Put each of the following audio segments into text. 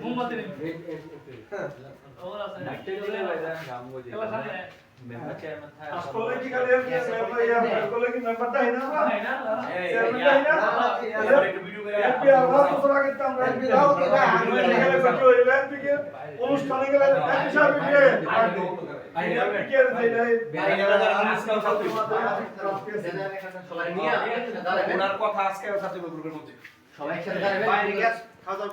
মোমবাতি অনুষ্ঠানে গেলে কথা আজকে সবাই খাওয়া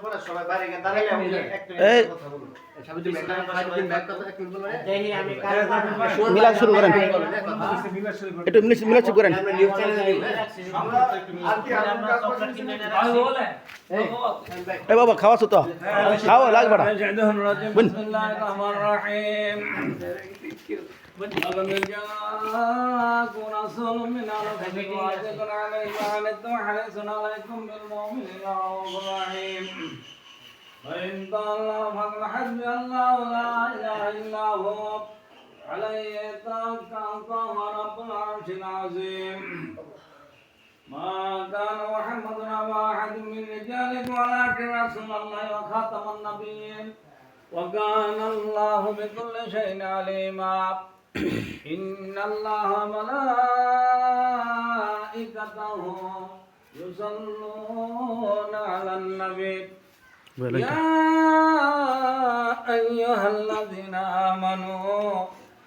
মিলা শুরু করেন একটু মিলা শুরু করেন এ বাবা খাওয়া তো খাও লাগবে না بن. بسم الله الرحمن الرحيم لقد جاءكم رسول من انفسكم عزيز عليه ما عنتم حريص عليكم بالمؤمنين رؤوف رحيم فإن تولوا فقل حسبي الله لا إله إلا هو عليه توكلت وهو رب العرش العظيم ما كان محمد أبا أحد من رجالكم ولكن رسول الله وخاتم النبيين وكان الله بكل شيء عليما إن الله وملائكته يصلون على النبي يا أيها الذين آمنوا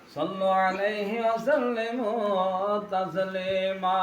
صلوا عليه وسلموا تسليما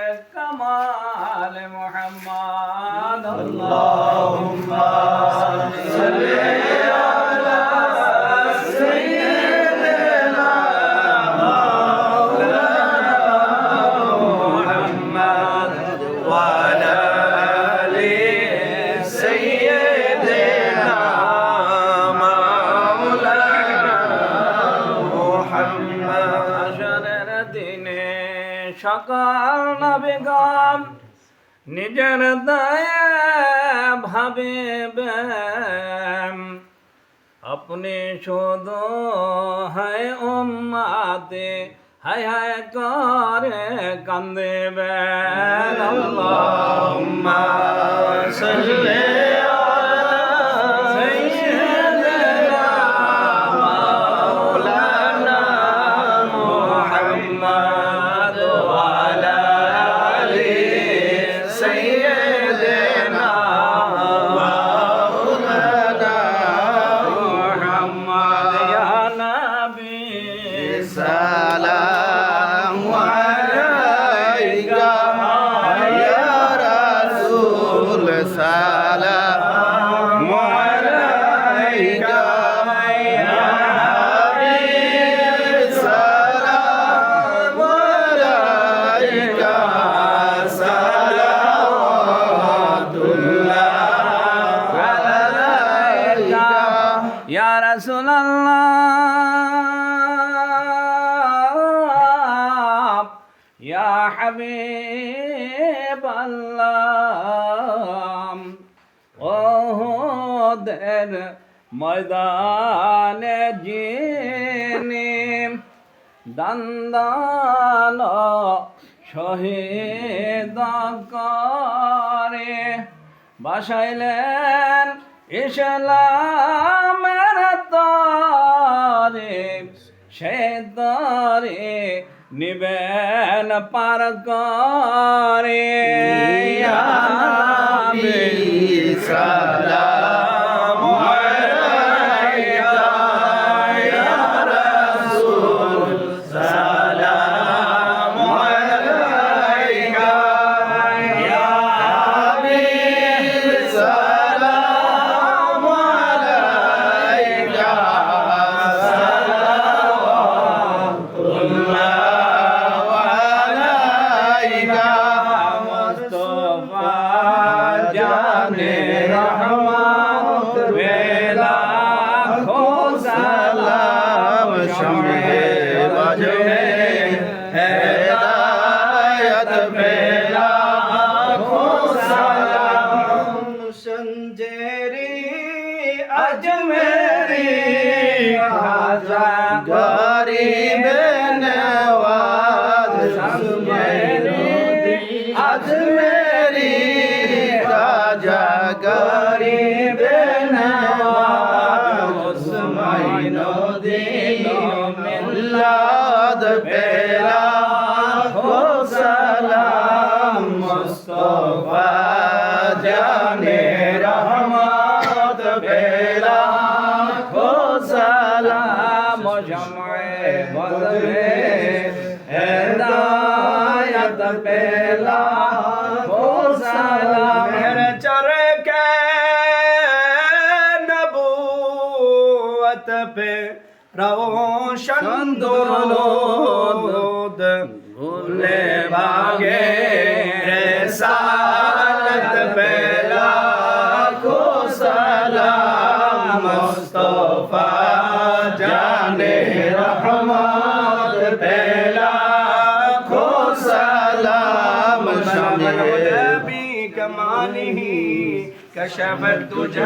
آل محمد. اللهم صل على سيدنا مولانا محمد وعلى آل سيدنا مولانا محمد شكرنا بكم. নিজের দয়া ভাবে আপনি শুধু হয় উম্মাতে হায় হায় করে কান্দে বেল আল্লাহ ইয়া হাবিব আল্লাহ ওহদের ময়দানে জিনে দান্দাল শহীদ করে বাসাইলেন ইসলামের তো তরে সে তরে নিবেন পার করে সালাম সঙ্গে বাজবে হেদায়ত মেলা সালাম। সঞ্জেরি আজমেরি গরিবে মুস্তফা, জানে রহমত, বেলা খো সালাম জমায়ে বদলে হেদায়ত, বেলা খো সালামের চরে কে নবুয়ত পে রওশন দুরুদ, ভুলে বাগে كشف الدجى